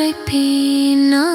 Prepina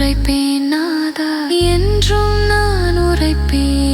உரைப்பேன் நாதா என்றும் நான் உரைப்பேன்